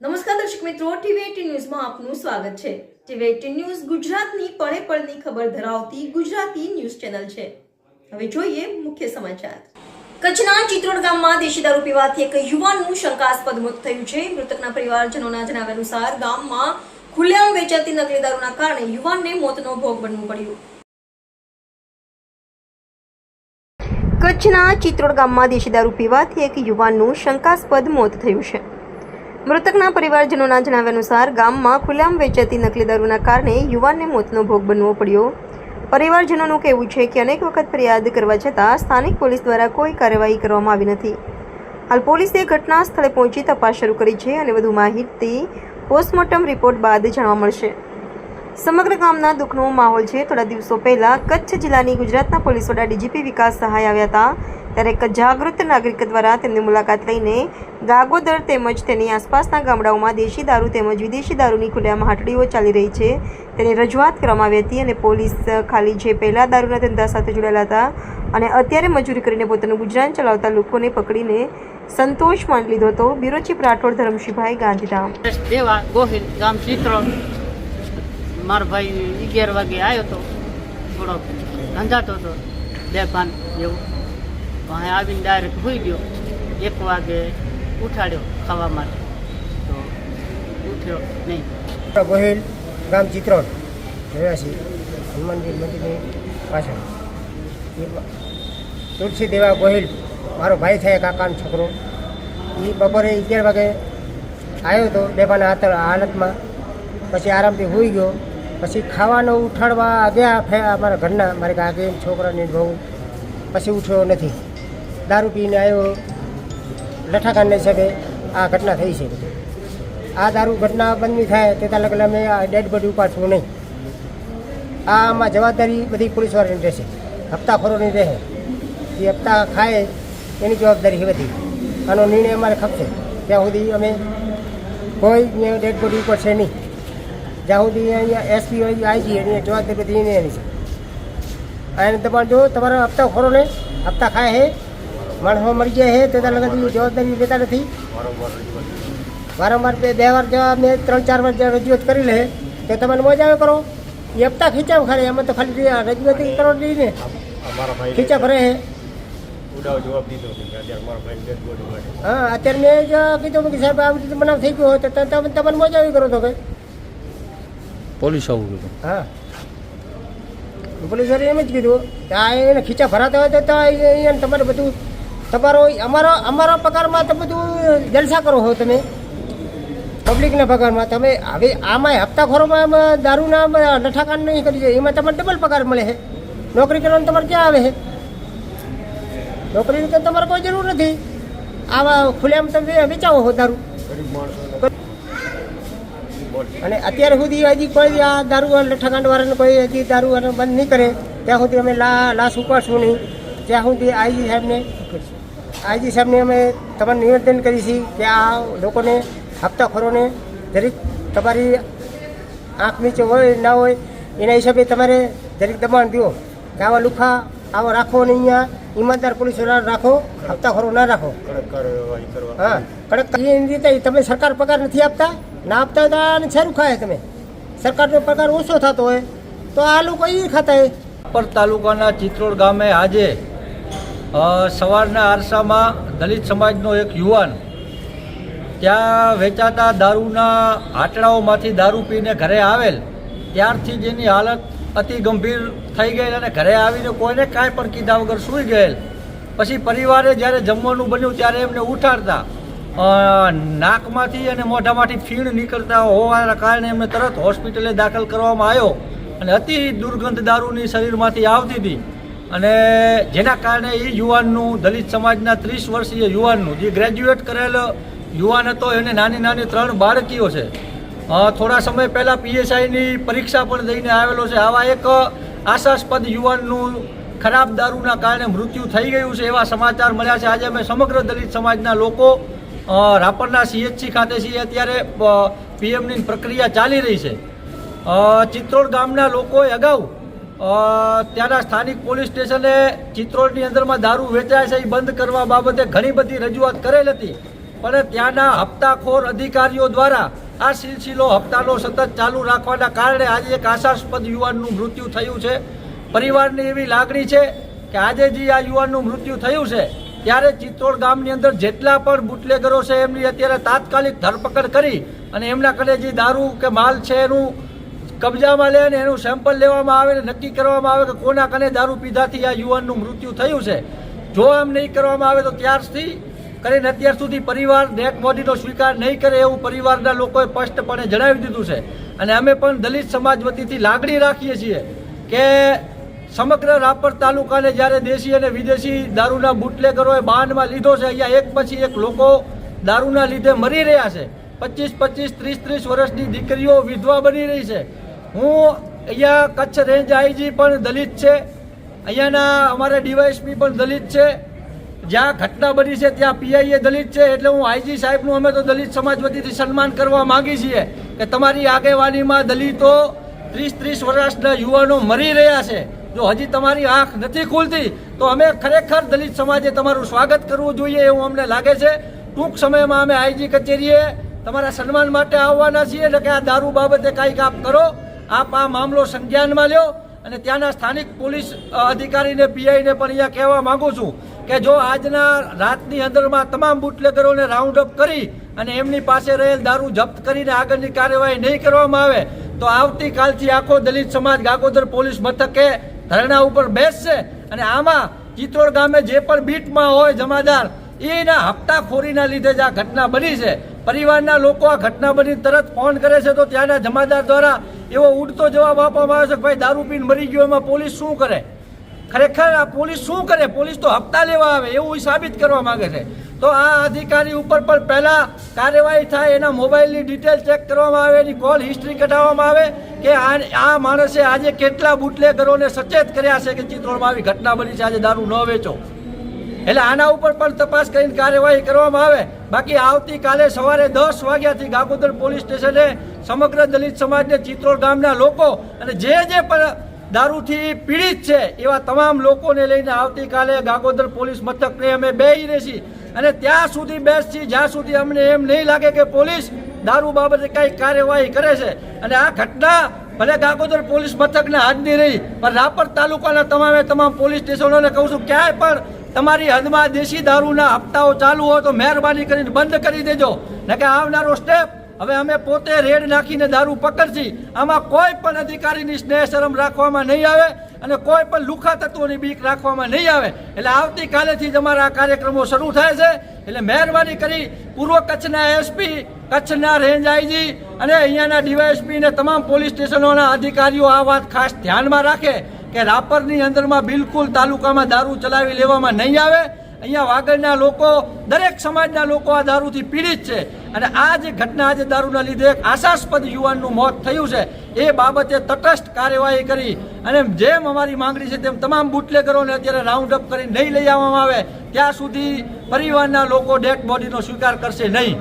નમસ્કાર દર્શક મિત્રો, ટીવી ન્યૂઝમાં આપનું સ્વાગત છે. ટીવી ન્યૂઝ ગુજરાતની પળે પળની ખબર ધરાવતી ગુજરાતી ન્યૂઝ ચેનલ છે. હવે જોઈએ મુખ્ય સમાચાર. કચ્છના ચિત્રોડ ગામમાં દેશી દારૂ પીવાથી એક યુવાનનું શંકાસ્પદ મોત થયું છે. મૃતકના પરિવારજનોના જણાવ્યા અનુસાર, ગામમાં ખુલ્લેઆમ વેચાતી નકલી દારૂના કારણે યુવાનને મોતનો ભોગ બનવું પડ્યું. કચ્છના ચિત્રોડ ગામમાં દેશી દારૂ પીવાથી એક યુવાનનું શંકાસ્પદ મોત થયું છે. મૃતકના પરિવારજનોના જણાવ્યા અનુસાર ગામમાં ખુલ્લામ વેચાતી નકલી દારૂના કારણે યુવાનને મોતનો ભોગ બનવો પડ્યો. પરિવારજનોનું કહેવું છે કે અનેક વખત ફરિયાદ કરવા છતાં સ્થાનિક પોલીસ દ્વારા કોઈ કાર્યવાહી કરવામાં આવી નથી. હાલ પોલીસે ઘટના સ્થળે પહોંચી તપાસ શરૂ કરી છે અને વધુ માહિતી પોસ્ટમોર્ટમ રિપોર્ટ બાદ જાણવા મળશે. સમગ્ર ગામના દુઃખનો માહોલ છે. થોડા દિવસો પહેલાં કચ્છ જિલ્લાની ગુજરાતના પોલીસ વડા ડીજીપી વિકાસ સહાય આવ્યા હતા. ત્યારે એક જાગૃત નાગરિક દ્વારા તેમની મુલાકાત લઈને ગાગોદર તેમજ તેની આસપાસના ગામડાઓમાં દેશી દારૂ તેમજ વિદેશી દારૂની ખુલ્લેઆમ હાટડીઓ ચાલી રહી છે. તેની રજૂઆત કરવામાં આવી હતી અને પોલીસ ખાલી જે પહેલાં દારૂના ધંધા સાથે જોડાયેલા હતા અને અત્યારે મજૂરી કરીને પોતાનું ગુજરાન ચલાવતા લોકોને પકડીને સંતોષ માની લીધો હતો. Bureau chief Rathod Dharamshibhai Gandhidham. દેવા, ગોહિલ, ગામ ચિત્રોડ મારો ભાઈ અગિયાર વાગે આવ્યો હતો થોડોક ધંધાતો હતો, બે પાન જેવું. અહીં આવીને ડાયરેક્ટ હોઈ ગયો. એક વાગે ઉઠાડ્યો ખાવા માટે. તો ઉઠ્યો નહીં. ગોહિલ ગામ ચિત્રોડ રહેવાસી હનુમાનજી મંદિરની પાછળ. તુલસી દેવા ગોહિલ, મારો ભાઈ થાય કાકાનો છોકરો. એ બપોરે અગિયાર વાગે આવ્યો હતો બેભાના હાથ હાલતમાં. પછી આરામથી હોઈ ગયો. પછી ખાવાનું ઉઠાડવા ગયા અમારા ઘરના, મારે કાકી છોકરાની બહુ. પછી ઉઠ્યો નથી. દારૂ પીને આવ્યો. લઠાકાનને હિસાબે આ ઘટના થઈ છે આ દારૂ ઘટના બંધ નહીં થાય તે લગન અમે આ ડેડ બોડી ઉપાડશું નહીં. આ આમાં જવાબદારી બધી પોલીસવાળાની રહેશે. હપ્તાખોરોની રહે. એ હપ્તા ખાય એની જવાબદારી બધી. આનો નિર્ણય અમારે ખપશે. ત્યાં સુધી અમે કોઈ ડેડ બોડી ઉપાડશે નહીં. જ્યાં સુધી અહીંયા એસપી હોય આઈજી એની જવાબદારી બધી એની છે. અને તમારે જો તમારા હપ્તાખોરોને હપ્તા ખાય છે માણસો મરી જાય છે તેના લગન જવાબદારી લેતા નથી. વારંવાર બે બે વાર જવા મેં ત્રણ ચાર વાર રજૂઆત કરી લે તો તમે મજા આવે કરો. એ હપ્તા ખીચાવ ખરે એમાં તો ખાલી રજૂઆત કરો ને. ખીચા ભરે છે. હા અત્યારે મેં જ કીધું કે સાહેબ આવી રીતે બનાવ થઈ ગયો હોય તો ત- તમે તમને મજા આવી કરો તો કે પોલીસ આવું કીધું. હા. પોલીસ એમ જ કીધું કે આ એને ખીચા ભરાતા હોય તો તો અહીંયા તમારે બધું તમારો અમારો અમારા પગારમાં તો બધું જલસા કરો હો તમે. પબ્લિકના પગારમાં તમે હવે આમાં હપ્તાખોરોમાં દારૂના નઠાકાન નહીં કરી જાય એમાં તમારે ડબલ પગાર મળે છે. નોકરી કરવાનું તમારે ક્યાં આવે છે? નોકરીની તો તમારે કોઈ જરૂર નથી. આવા ખુલ્લેઆમ તમે વેચાવો હો દારૂ. અને અત્યાર સુધી હજી કોઈ આ દારૂ લઠ્ઠાકાંડ વાળાને કોઈ હજી દારૂ બંધ નહીં કરે. ત્યાં સુધી અમે લા લાશ ઉપાડશું નહીં. ત્યાં સુધી આઈજી સાહેબને આઈજી સાહેબને અમે તમારું નિવેદન કરી છીએ કે આ લોકોને, હપ્તાખોરોને દરેક તમારી આંખ નીચે હોય, ના હોય, એના હિસાબે તમારે દરેક દબાણ દો. કે આવા લુખા, આવા રાખો અને અહીંયા ઈમાનદાર પોલીસ રાખો, હપ્તાખોરો ના રાખો. હા, કડક એ રીતે તમે સરકાર પગાર નથી આપતા, ના આપતા તો આને સારું ખાય તમે. સરકારનો પગાર ઓછો થતો હોય, તો આ લોકો એ ખાતા હોય. પર તાલુકાના ચિત્રોડ ગામે આજે સવારના આરસામાં દલિત સમાજનો એક યુવાન ત્યાં વેચાતા દારૂના આટડાઓમાંથી દારૂ પીને ઘરે આવેલ. ત્યારથી જ એની હાલત અતિ ગંભીર થઈ ગયેલ અને ઘરે આવીને કોઈને કાંઈ પણ કીધા વગર સૂઈ ગયેલ. પછી પરિવારે જ્યારે જમવાનું બન્યું ત્યારે એમને ઉઠાડતા નાકમાંથી અને મોઢામાંથી ફીણ નીકળતા હોવાના કારણે એમને તરત હોસ્પિટલે દાખલ કરવામાં આવ્યો અને અતિ દુર્ગંધ દારૂની શરીરમાંથી આવતી હતી. અને જેના કારણે એ યુવાનનું, દલિત સમાજના ત્રીસ વર્ષીય યુવાનનું, જે ગ્રેજ્યુએટ કરેલ યુવાન હતો, એને નાની નાની ત્રણ બાળકીઓ છે. થોડા સમય પહેલાં પીએસઆઈની પરીક્ષા પણ દઈને આવેલો છે. આવા એક આશાસ્પદ યુવાનનું ખરાબ દારૂના કારણે મૃત્યુ થઈ ગયું છે એવા સમાચાર મળ્યા છે. આજે અમે સમગ્ર દલિત સમાજના લોકો રાપરના સીએચસી ખાતે છીએ. અત્યારે પીએમની પ્રક્રિયા ચાલી રહી છે. ચિત્રોડ ગામના લોકોએ અગાઉ ત્યાંના સ્થાનિક પોલીસ સ્ટેશને ચિત્રોડની અંદરમાં દારૂ વેચાય છે એ બંધ કરવા બાબતે ઘણી બધી રજૂઆત કરેલ હતી. પણ ત્યાંના હપ્તાખોર અધિકારીઓ દ્વારા આ સિલસિલો હપ્તાનો સતત ચાલુ રાખવાના કારણે આજે એક આશાસ્પદ યુવાનનું મૃત્યુ થયું છે. પરિવારની એવી લાગણી છે કે આજે જે આ યુવાનનું મૃત્યુ થયું છે, ત્યારે ચિત્તોડ ગામની અંદર જેટલા પણ બુટલેગરો છે, એમની અત્યારે તાત્કાલિક ધરપકડ કરી અને એમના કડે જે દારૂ કે માલ છે એનું કબજામાં લે અને એનું સેમ્પલ લેવામાં આવે ને નક્કી કરવામાં આવે કે કોના કને દારૂ પીધાથી આ યુવાનનું મૃત્યુ થયું છે. જો એમ નહીં કરવામાં આવે તો ત્યારથી કરીને અત્યાર સુધી પરિવાર નેક મોદીનો સ્વીકાર નહીં કરે એવું પરિવારના લોકોએ સ્પષ્ટપણે જણાવી દીધું છે. અને અમે પણ દલિત સમાજ વતીથી લાગણી રાખીએ છીએ કે સમગ્ર રાપર તાલુકાને જ્યારે દેશી અને વિદેશી દારૂના બુટલેગરોએ બાંધમાં લીધો છે, અહીંયા એક પછી એક લોકો દારૂના લીધે મરી રહ્યા છે. પચીસ પચીસ, ત્રીસ ત્રીસ વર્ષની દીકરીઓ વિધવા બની રહી છે. હું અહીંયા કચ્છ રેન્જ આઈજી પણ દલિત છે. અહીંયાના અમારા ડીવાયએસપી પણ દલિત છે. જ્યાં ઘટના બની છે ત્યાં પીઆઈએ દલિત છે. એટલે હું આઈજી સાહેબનું અમે તો દલિત સમાજ વતીથી સન્માન કરવા માંગી છીએ કે તમારી આગેવાનીમાં દલિતો ત્રીસ ત્રીસ વર્ષના યુવાનો મરી રહ્યા છે. જો હજી તમારી આંખ નથી ખુલતી, તો અમે ખરેખર દલિત સમાજે તમારું સ્વાગત કરવું જોઈએ એવું અમને લાગે છે. ટૂંક સમયમાં અમે આઈજી કચેરીએ તમારા સન્માન માટે આવવાના છીએ. એટલે કે આ દારૂ બાબતે કાંઈક આપ કરો. આપ આ મામલો સંજ્ઞાનમાં લ્યો અને ત્યાંના સ્થાનિક પોલીસ અધિકારીને, પીઆઈને પણ અહીંયા કહેવા માગું છું કે જો આજના રાતની અંદરમાં તમામ બુટલેગરોને રાઉન્ડ અપ કરી અને એમની પાસે રહેલ દારૂ જપ્ત કરીને આગળની કાર્યવાહી નહીં કરવામાં આવે, તો આવતીકાલથી આખો દલિત સમાજ ગાગોદર પોલીસ મથકે ધરણા ઉપર બેસશે અને આમાં ચિત્રોડ ગામે જે પણ બીટમાં હોય જમાદાર, એના હપ્તાખોરીના લીધે જ આ ઘટના બની છે. પરિવારના લોકો આ ઘટના બની તરત ફોન કરે છે તો ત્યાંના જમાદાર દ્વારા એવો ઉડતો જવાબ આપવામાં આવે છે કે ભાઈ દારૂ પીને મરી ગયો, એમાં પોલીસ શું કરે? ખરેખર આ પોલીસ શું કરે? પોલીસ તો હપ્તા લેવા આવે, એવું સાબિત કરવા માંગે છે. તો આ અધિકારી ઉપર પણ પહેલા કાર્યવાહી થાય, એના મોબાઈલની ડિટેલ ચેક કરવામાં આવે, એની કોલ હિસ્ટ્રી કઢાવવામાં આવે કે આ આ માણસે આજે કેટલા બુટલેગરોને સચેત કર્યા છે કે ચિત્રોડમાં આવી ઘટના બની છે, આજે દારૂ ન વેચો. એટલે આના ઉપર પણ તપાસ કરીને કાર્યવાહી કરવામાં આવે. બાકી આવતીકાલે સવારે દસ વાગ્યાથી ગાગોદર પોલીસ સ્ટેશને સમગ્ર દલિત સમાજને ચિત્રોલ ગામના લોકો અને જે જે દારૂથી પીડિત છે એવા તમામ લોકોને લઈને આવતીકાલે ગાગોદર પોલીસ મથકને અમે બેહી રહેશી અને ત્યાં સુધી બેસશી જ્યાં સુધી અમને એમ નહીં લાગે કે પોલીસ દારૂ બાબતે કંઈ કાર્યવાહી કરે છે. અને આ ઘટના ભલે ગાગોદર પોલીસ મથકને હાજરી રહી, પણ રાપર તાલુકાના તમામે તમામ પોલીસ સ્ટેશનોને કહું છું, ક્યાંય પણ તમારી હદમાં દેશી દારૂના હપ્તાઓ ચાલુ હોય તો મહેરબાની કરીને બંધ કરી દેજો. ને કે આવનારો સ્ટેપ હવે અમે પોતે રેડ નાખીને દારૂ પકડશી. આમાં કોઈ પણ અધિકારીની સ્નેહ શરમ રાખવામાં નહીં આવે અને કોઈ પણ લુખા તત્વોની બીક રાખવામાં નહીં આવે. એટલે આવતીકાલેથી જ અમારા કાર્યક્રમો શરૂ થાય છે. એટલે મહેરબાની કરી પૂર્વ કચ્છના એસપી કચ્છના રેન્જ આઈજી અને અહીંયાના ડીવાયએસપી ને તમામ પોલીસ સ્ટેશનોના અધિકારીઓ આ વાત ખાસ ધ્યાનમાં રાખે. કે રાપરની અંદરમાં બિલકુલ તાલુકામાં દારૂ ચલાવી લેવામાં નહીં આવે. અહીંયા વાગડના લોકો, દરેક સમાજના લોકો આ દારૂથી પીડિત છે. અને આ જે ઘટના આજે દારૂના લીધે એક આશાસ્પદ યુવાનનું મોત થયું છે. એ બાબતે તટસ્થ કાર્યવાહી કરી અને જેમ અમારી માંગણી છે તેમ તમામ બુટલેગરોને અત્યારે રાઉન્ડ અપ કરી નહીં લઈ આવવામાં આવે. ત્યાં સુધી પરિવારના લોકો ડેડ બોડીનો સ્વીકાર કરશે નહીં.